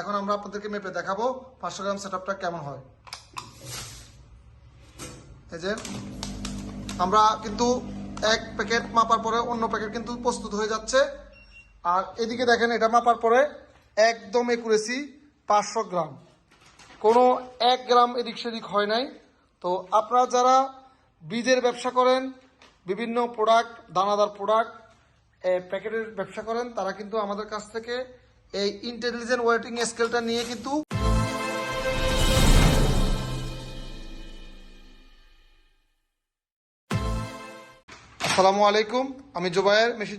এখন আমরা আপনাদেরকে মেপে দেখাবো পাঁচশো গ্রাম সেট কেমন হয়। এই যে, আমরা কিন্তু এক প্যাকেট মাপার পরে অন্য প্যাকেট কিন্তু প্রস্তুত হয়ে যাচ্ছে। আর এদিকে দেখেন, এটা মাপার পরে একদম একুরেসি পাঁচশো গ্রাম। কোনো এক গ্রাম এদিক সেদিক হয় নাই। তো আপনারা যারা বীজের ব্যবসা করেন, বিভিন্ন প্রোডাক্ট দানাদার প্রোডাক্ট প্যাকেটের ব্যবসা করেন, তারা কিন্তু আমাদের কাছ থেকে এই ইন্টেলিজেন্ট ওয়েটিং স্কেলটা নিয়ে কিন্তু আসসালামু আলাইকুম আমি জুবায়ের মেশি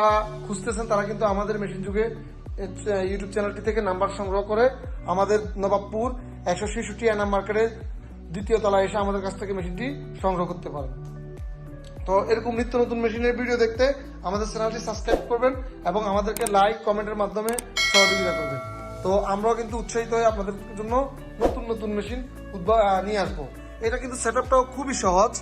বা খুঁজতেছেন, তারা কিন্তু আমাদের মেশিন যুগে ইউটিউব চ্যানেলটি থেকে নাম্বার সংগ্রহ করে আমাদের নবাবপুর একশো ছেষট্টি এনাম মার্কেটের দ্বিতীয় তলায় এসে আমাদের কাছ থেকে মেশিনটি সংগ্রহ করতে পারেন। তো এরকম নিত্য নতুন মেশিনের ভিডিও দেখতে আমাদের চ্যানেলটি সাবস্ক্রাইব করবেন এবং আমাদেরকে লাইক, কমেন্টের মাধ্যমে সহযোগিতা করবেন। তো আমরাও কিন্তু উৎসাহিত হয়ে আপনাদের জন্য নতুন নতুন মেশিন নিয়ে আসব। এটা কিন্তু সেট আপটাও খুবই সহজ।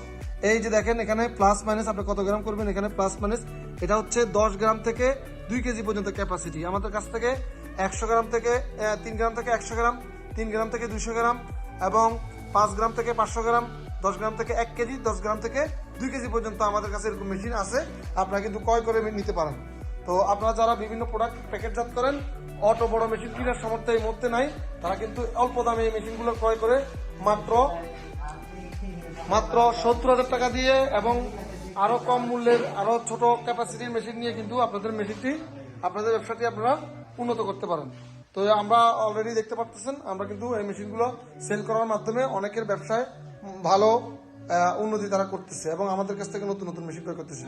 এই যে দেখেন, এখানে প্লাস মাইনাস আপনি কত গ্রাম করবেন? এখানে প্লাস মাইনাস এটা হচ্ছে দশ গ্রাম থেকে দুই কেজি পর্যন্ত ক্যাপাসিটি আমাদের কাছ থেকে একশো গ্রাম থেকে তিন গ্রাম থেকে একশো গ্রাম, তিন গ্রাম থেকে দুইশো গ্রাম, এবং পাঁচ গ্রাম থেকে পাঁচশো গ্রাম, দশ গ্রাম থেকে এক কেজি, দশ গ্রাম থেকে দুই কেজি পর্যন্ত আমাদের কাছে এরকম মেশিন আছে। আপনারা কিন্তু ক্রয় করে নিতে পারেন। তো আপনারা যারা বিভিন্ন প্রোডাক্ট প্যাকেটজাত করেন অটো বড় মেশিন কেনার সামর্থ্য এই মুহূর্তে নাই। তারা কিন্তু অল্প দামে এই মেশিনগুলো ক্রয় করে মাত্র মাত্র সত্তর হাজার টাকা দিয়ে এবং আরও কম মূল্যের, আরও ছোট ক্যাপাসিটির মেশিন নিয়ে কিন্তু আপনাদের মেশিনটি আপনাদের ব্যবসাটি আপনারা উন্নত করতে পারেন। তো আমরা অলরেডি দেখতে পাচ্ছেন আমরা কিন্তু এই মেশিনগুলো সেল করার মাধ্যমে অনেকের ব্যবসায় ভালো উন্নতি তারা করতেছে এবং আমাদের কাছ থেকে নতুন নতুন মেশিন করতেছে।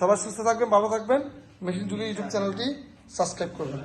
সবাই সুস্থ থাকবেন, ভালো থাকবেন। মেশিন যুগে ইউটিউব চ্যানেলটি সাবস্ক্রাইব করবেন।